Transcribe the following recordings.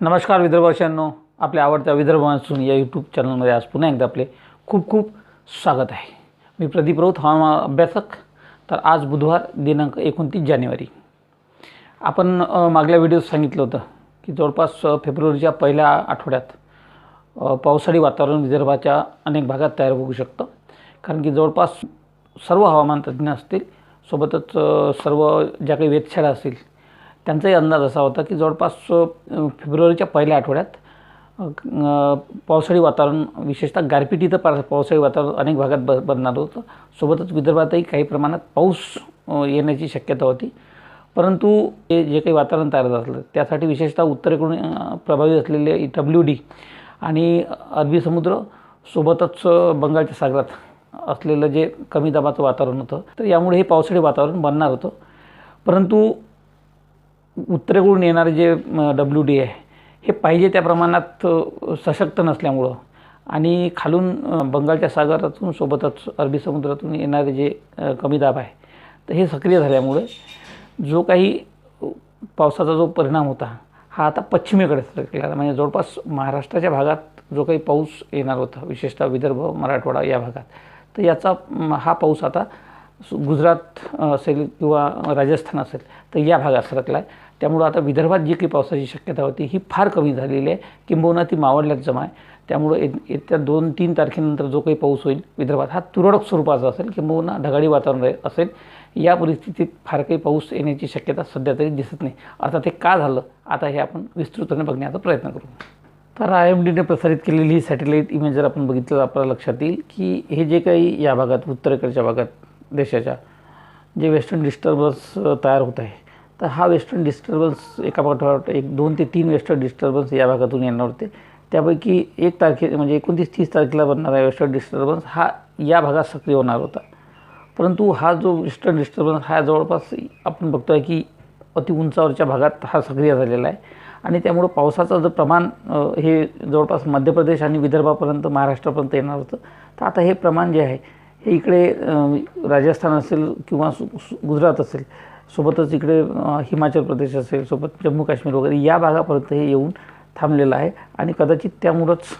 नमस्कार विदर्भाशांनो आपल्या आवडत्या विदर्भ मान्सून या यूट्यूब चॅनलमध्ये आज पुन्हा एकदा आपले खूप खूप स्वागत आहे. मी प्रदीप राऊत हवामान अभ्यासक. तर आज बुधवार दिनांक एकोणतीस जानेवारी. आपण मागल्या व्हिडिओत सांगितलं होतं की जवळपास फेब्रुवारीच्या पहिल्या आठवड्यात पावसाळी वातावरण विदर्भाच्या अनेक भागात तयार होऊ शकतं. कारण की जवळपास सर्व हवामान तज्ज्ञ असतील सोबतच सर्व ज्या काही वेधशाळा असतील त्यांचाही अंदाज असा होता की जवळपास फेब्रुवारीच्या पहिल्या आठवड्यात पावसाळी वातावरण विशेषतः गारपिटीचं पा पावसाळी वातावरण अनेक भागात ब बनणार होतं. सोबतच विदर्भातही काही प्रमाणात पाऊस येण्याची शक्यता होती. परंतु हे जे काही वातावरण तयार झालं त्यासाठी विशेषतः उत्तरेकडून प्रभावी प्रभावित असलेले डब्ल्यू डी आणि अरबी समुद्र सोबतच बंगालच्या सागरात असलेलं जे कमी दाबाचं वातावरण होतं तर यामुळे हे पावसाळी वातावरण बनणार होतं. परंतु उत्तरेकडून येणारे जे डब्ल्यू डी आहे हे पाहिजे त्या प्रमाणात सशक्त नसल्यामुळं आणि खालून बंगालच्या सागरातून सोबतच अरबी समुद्रातून येणारे जे कमी दाब आहे तर हे सक्रिय झाल्यामुळे जो काही पावसाचा जो परिणाम होता हा आता पश्चिमेकडे सरकलेला. म्हणजे जवळपास महाराष्ट्राच्या भागात जो काही पाऊस येणार होता विशेषतः विदर्भ मराठवाडा या भागात तर याचा हा पाऊस आता सु- गुजरात असेल किंवा राजस्थान असेल तर या भागात सरकला आहे त्यामुळं आता विदर्भात जी काही पावसाची शक्यता होती ही फार कमी झालेली आहे. किंबहुना ती मावळल्यात जमा आहे. त्यामुळं येत्या दोन तीन तारखेनंतर जो काही पाऊस होईल विदर्भात हा तुरळक स्वरूपाचा असेल किंबहुना ढगाळी वातावरण असेल या परिस्थितीत फार काही पाऊस येण्याची शक्यता सध्या तरी दिसत नाही. अर्थात हे का झालं? आता हे आपण विस्तृतपणे बघण्याचा प्रयत्न करू. तर आय एम डीने प्रसारित केलेली ही सॅटेलाईट इमेज जर आपण बघितलं तर आपल्याला लक्षात येईल की हे जे काही या भागात उत्तरेकडच्या भागात देशाच्या जे वेस्टर्न डिस्टर्बन्स तयार होत आहे तर हा वेस्टर्न डिस्टर्बन्स एका पाठोपाठ एक दोन ते तीन वेस्टर्न डिस्टर्बन्स या भागातून येणार होते. त्यापैकी एक तारखे म्हणजे एकोणतीस तीस तारखेला बनणारा वेस्टर्न डिस्टर्बन्स हा या भागात सक्रिय होणार होता. परंतु हा जो वेस्टर्न डिस्टर्बन्स हा जवळपास आपण बघतो आहे की अति उंचावरच्या भागात हा सक्रिय झालेला आहे. आणि त्यामुळं पावसाचं जर प्रमाण हे जवळपास मध्य प्रदेश आणि विदर्भापर्यंत महाराष्ट्रापर्यंत येणार होतं तर आता हे प्रमाण जे आहे हे इकडे राजस्थान असेल किंवा सु गुजरात असेल सोबतच इकडे हिमाचल प्रदेश असेल सोबत जम्मू काश्मीर वगैरे या भागापर्यंत हे येऊन थांबलेलं आहे. आणि कदाचित त्यामुळंच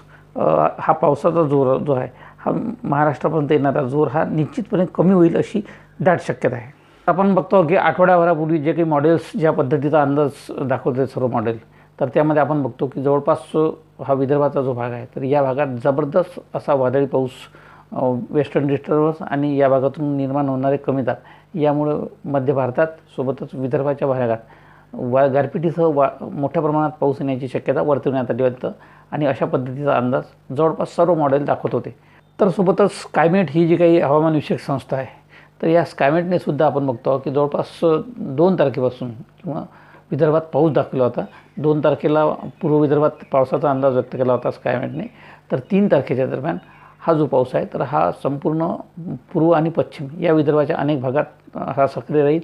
हा पावसाचा जोर जो आहे हा महाराष्ट्रापर्यंत येणारा जोर हा निश्चितपणे कमी होईल अशी दाट शक्यता आहे. आपण बघतो की आठवड्याभरापूर्वी जे काही मॉडेल्स ज्या पद्धतीचा अंदाज दाखवते सर्व मॉडेल तर त्यामध्ये आपण बघतो की जवळपास हा विदर्भाचा जो भाग आहे तर या भागात जबरदस्त असा वादळी पाऊस वेस्टर्न डिस्टर्बन्स आणि या भागातून निर्माण होणारे कमी दाब यामुळं मध्य भारतात सोबतच विदर्भाच्या भागात वा गारपिटीसह वा मोठ्या प्रमाणात पाऊस येण्याची शक्यता वर्तवण्यात आली होतं आणि अशा पद्धतीचा अंदाज जवळपास सर्व मॉडेल दाखवत होते. तर सोबतच स्कायमेट ही जी काही हवामानविषयक संस्था आहे तर या स्कायमेटने सुद्धा आपण बघतो की जवळपास दोन तारखेपासून किंवा विदर्भात पाऊस दाखवला होता. दोन तारखेला पूर्व विदर्भात पावसाचा अंदाज व्यक्त केला होता स्कायमेटने तर तीन तारखेच्या दरम्यान हा जो पाऊस आहे तर हा संपूर्ण पूर्व आणि पश्चिम या विदर्भाच्या अनेक भागात हा सक्रिय राहील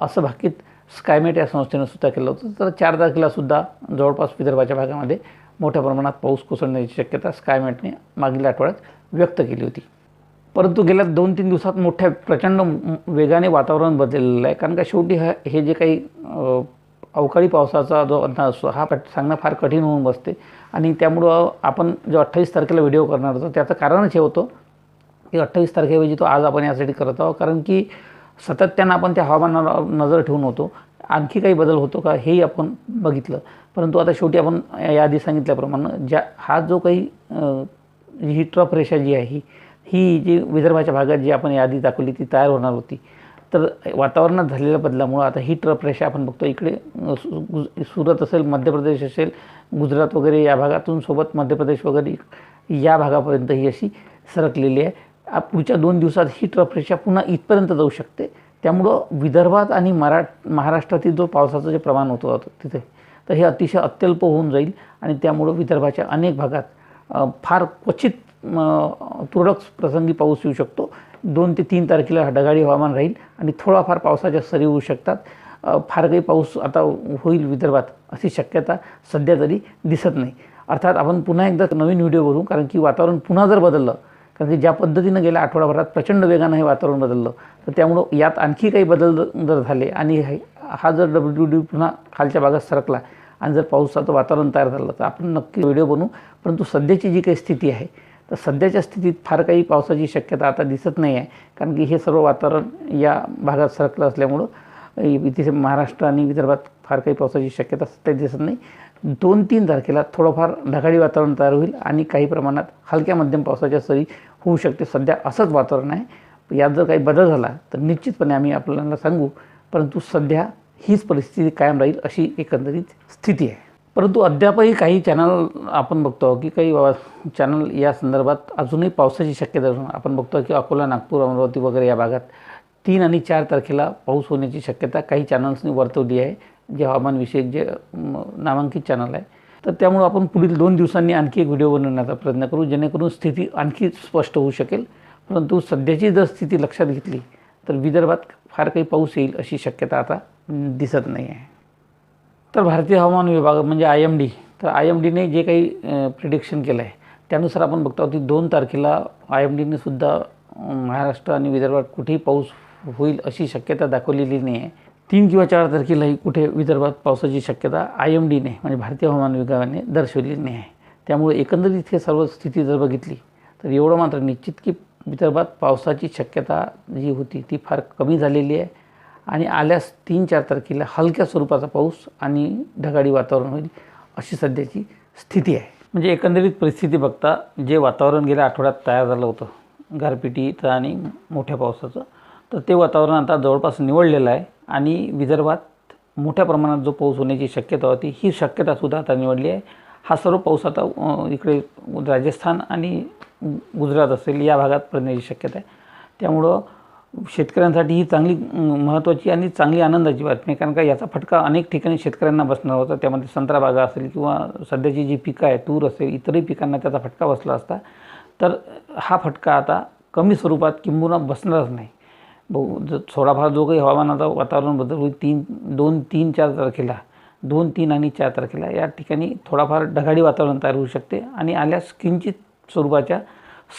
असं भाकीत स्कायमेट या संस्थेनं सुद्धा केलं होतं. तर चार तारखेलासुद्धा जवळपास विदर्भाच्या भागामध्ये मोठ्या प्रमाणात पाऊस कोसळण्याची शक्यता स्कायमेटने मागील आठवड्यात व्यक्त केली होती. परंतु गेल्या दोन तीन दिवसात मोठ्या प्रचंड वेगाने वातावरण बदललेलं आहे. कारण का शेवटी हा हे जे काही अवकाळी पावसाचा जो अंदाज असतो हा सांगणं फार कठीण होऊन बसते. आणि त्यामुळं आपण जो अठ्ठावीस तारखेला व्हिडिओ करणार होतो त्याचं कारणच हे होतं की अठ्ठावीस तारखेऐवजी तो आज आपण यासाठी करत आहोत. कारण की सातत्यानं आपण त्या हवामानावर नजर ठेवून होतो. आणखी काही बदल होतो का हेही आपण बघितलं. परंतु आता शेवटी आपण याआधी सांगितल्याप्रमाणे ज्या हा जो काही ही ट्रफ रेषा जी आहे ही जी विदर्भाच्या भागात जी आपण यादी दाखवली ती तयार होणार होती. तर वातावरणात झालेल्या बदलामुळं आता ही ट्रफ रेषा आपण बघतो. इकडे सु- गुज- सुरत असेल मध्य प्रदेश असेल गुजरात वगैरे या भागातून सोबत मध्य प्रदेश वगैरे या भागापर्यंत ही अशी सरकलेली आहे. पुढच्या दोन दिवसात ही ट्रफ रेषा पुन्हा इथपर्यंत जाऊ शकते. त्यामुळं विदर्भात आणि मरा महाराष्ट्रातील जो पावसाचं जे प्रमाण होतं होतं तिथे तर हे अतिशय अत्यल्प होऊन जाईल. आणि त्यामुळं विदर्भाच्या अनेक भागात फार क्वचित तुरळक प्रसंगी पाऊस येऊ शकतो. दोन ते तीन तारखेला ढगाळी हवामान राहील आणि थोडाफार पावसाच्या सरी होऊ शकतात. फार काही पाऊस आता होईल विदर्भात अशी शक्यता सध्या तरी दिसत नाही. अर्थात आपण पुन्हा एकदा नवीन व्हिडिओ करू कारण की वातावरण पुन्हा जर बदललं कारण की ज्या पद्धतीनं गेल्या आठवडाभरात प्रचंड वेगानं हे वातावरण बदललं तर त्यामुळं यात आणखी काही बदल जर झाले आणि हे- हा जर डब्ल्यू डी पुन्हा खालच्या भागात सरकला आणि जर पावसाचं वातावरण तयार झालं तर आपण नक्की व्हिडिओ बनवू. परंतु सध्याची जी काही स्थिती आहे तर सध्याच्या स्थितीत फार काही पावसाची शक्यता आता दिसत नाही आहे. कारण की हे सर्व वातावरण या भागात सरकलं असल्यामुळं तिथे महाराष्ट्र आणि विदर्भात फार काही पावसाची शक्यता सध्या दिसत नाही. दोन तीन तारखेला थोडंफार ढगाळी वातावरण तयार होईल आणि काही प्रमाणात हलक्या मध्यम पावसाच्या सरी होऊ शकते. सध्या असंच वातावरण आहे. यात जर काही बदल झाला तर निश्चितपणे आम्ही आपल्याला सांगू परंतु सध्या हीच परिस्थिती कायम राहील अशी एकंदरीत स्थिती आहे. परंतु अद्यापही काही चॅनल आपण बघतो की काही चॅनल या संदर्भात अजूनही पावसाची शक्यता असून आपण बघतो की अकोला नागपूर अमरावती वगैरे या भागात तीन आणि चार तारखेला पाऊस होण्याची शक्यता काही चॅनल्सनी वर्तवली आहे. जे हवामानविषयक जे नामांकित चॅनल आहे. तर त्यामुळं आपण पुढील दोन दिवसांनी आणखी एक व्हिडिओ बनवण्याचा प्रयत्न करू. जेणेकरून स्थिती आणखी स्पष्ट होऊ शकेल. परंतु सध्याची जर स्थिती लक्षात घेतली तर विदर्भात फार काही पाऊस येईल अशी शक्यता आता दिसत नाही आहे. तर भारतीय हवामान विभाग म्हणजे आय एम डी तर आय एम डीने जे काही प्रिडिक्शन केलं आहे त्यानुसार आपण बघतो आहोत की दोन तारखेला आय एम डीने सुद्धा महाराष्ट्र आणि विदर्भात कुठेही पाऊस होईल अशी शक्यता दाखवलेली नाही आहे तीन किंवा चार तारखेलाही कुठे विदर्भात पावसाची शक्यता आय एम डीने म्हणजे भारतीय हवामान विभागाने दर्शवलेली नाही आहे त्यामुळे एकंदरीत हे सर्व स्थिती जर बघितली तर एवढं मात्र निश्चित की विदर्भात पावसाची शक्यता जी होती ती फार कमी झालेली आहे. आणि आल्यास तीन चार तारखेला हलक्या स्वरूपाचा पाऊस आणि ढगाळी वातावरण होईल अशी सध्याची स्थिती आहे. म्हणजे एकंदरीत परिस्थिती बघता जे वातावरण गेल्या आठवड्यात तयार झालं होतं गारपिटीचं आणि मोठ्या पावसाचं तर ते वातावरण आता जवळपास निवडलेलं आहे आणि विदर्भात मोठ्या प्रमाणात जो पाऊस होण्याची शक्यता होती ही शक्यतासुद्धा आता निवडली आहे. हा सर्व पाऊस आता इकडे राजस्थान आणि गुजरात असेल या भागात पडण्याची शक्यता आहे. त्यामुळं शेतकऱ्यांसाठी ही चांगली महत्त्वाची आणि चांगली आनंदाची बातमी आहे. कारण का याचा फटका अनेक ठिकाणी शेतकऱ्यांना बसणार होता. त्यामध्ये संत्रा बागा असेल किंवा सध्याची जी पिकं आहे तूर असेल इतरही पिकांना त्याचा फटका बसला असता. तर हा फटका आता कमी स्वरूपात किंबहुना बसणारच नाही. बहु ज थोडाफार जो काही हवामानाचा वातावरण बदल होईल तीन दोन तीन चार तारखेला दोन तीन आणि चार तारखेला या ठिकाणी थोडाफार ढगाडी वातावरण तयार होऊ शकते आणि आल्यास किंचित स्वरूपाच्या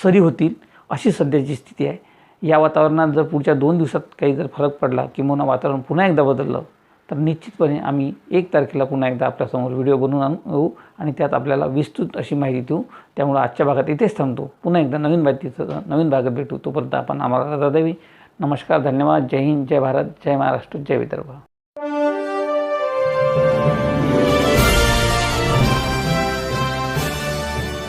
सरी होतील अशी सध्याची स्थिती आहे. या वातावरणात जर पुढच्या दोन दिवसात काही जर फरक पडला किंवा वातावरण पुन्हा एकदा बदललं तर निश्चितपणे आम्ही एक तारखेला पुन्हा एकदा आपल्यासमोर व्हिडिओ बनवून आणू आणि त्यात आपल्याला विस्तृत अशी माहिती देऊ. त्यामुळं आजच्या भागात इथेच थांबतो. पुन्हा एकदा नवीन माहितीचं नवीन भागात भेटू. तोपर्यंत आपण आम्हाला रजा द्यावी नमस्कार धन्यवाद. जय हिंद जय भारत जय महाराष्ट्र जय विदर्भ.